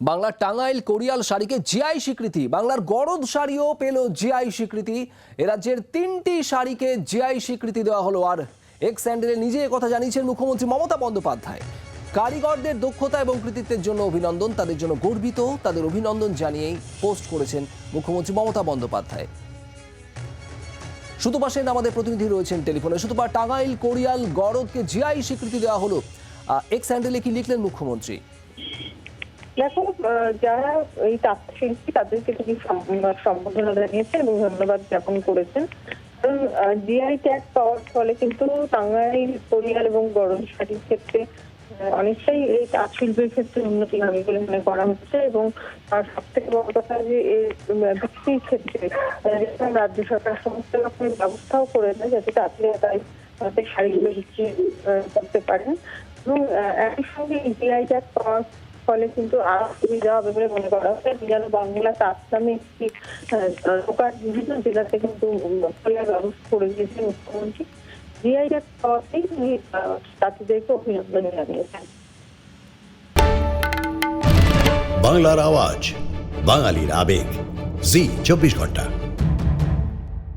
বাংলার টাঙ্গাইল কোরিয়াল শাড়িকে জিআই স্বীকৃতি, বাংলার গরদ শাড়িও পেল জিআই স্বীকৃতি। এ রাজ্যের তিনটি শাড়িকে জিআই স্বীকৃতি দেওয়া হলো, আর এক্স স্যান্ডেলে নিজে কথা জানিয়েছেন মুখ্যমন্ত্রী মমতা বন্দ্যোপাধ্যায়। কারিগরদের দক্ষতা এবং কৃতিত্বের জন্য অভিনন্দন, তাদের জন্য গর্বিত, তাদের অভিনন্দন জানিয়েই পোস্ট করেছেন মুখ্যমন্ত্রী মমতা বন্দ্যোপাধ্যায়। সুতপা সেন আমাদের প্রতিনিধি রয়েছেন টেলিফোনে। সুতপা, টাঙ্গাইল কোরিয়াল গরদকে জিআই স্বীকৃতি দেওয়া হলো। এক্স স্যান্ডেলে কি লিখলেন মুখ্যমন্ত্রী? দেখো যারা এই তাঁতশিল্পী তাদেরকে তিনি সম্বোধনা জানিয়েছেন এবং ধন্যবাদ জ্ঞাপন করেছেন, কারণ জিআই ট্যাগ পাওয়ার ফলে কিন্তু টাঙ্গাইল কোরিয়াল এবং গরম শাড়ির ক্ষেত্রে অনেকটাই এই তাঁত শিল্পের ক্ষেত্রে উন্নতি হবে বলে মনে করা হচ্ছে এবং সব থেকে বড় কথা যে বিক্রির ক্ষেত্রে রাজ্য সরকার সমস্ত রকমের ব্যবস্থাও করে দেয় যাতে তাঁতিরা তাই শাড়িগুলো বিক্রি করতে পারেন। এবং একই সঙ্গে জিআই ট্যাগ পাওয়ার ফলে কিন্তু আরও সুবিধা হবে বলে মনে করা হচ্ছে। যেন বাংলা নামে একটি দোকান বিভিন্ন জেলাতে কিন্তু খোলার ব্যবস্থা করে দিয়েছেন মুখ্যমন্ত্রী। জিআই ট্যাগ পাওয়াতেই তিনি আহ, তাঁতিদেরকে অভিনন্দন জানিয়েছেন। বাংলার আওয়াজ বাঙালির আবেগ। জি চব্বিশ ঘণ্টা।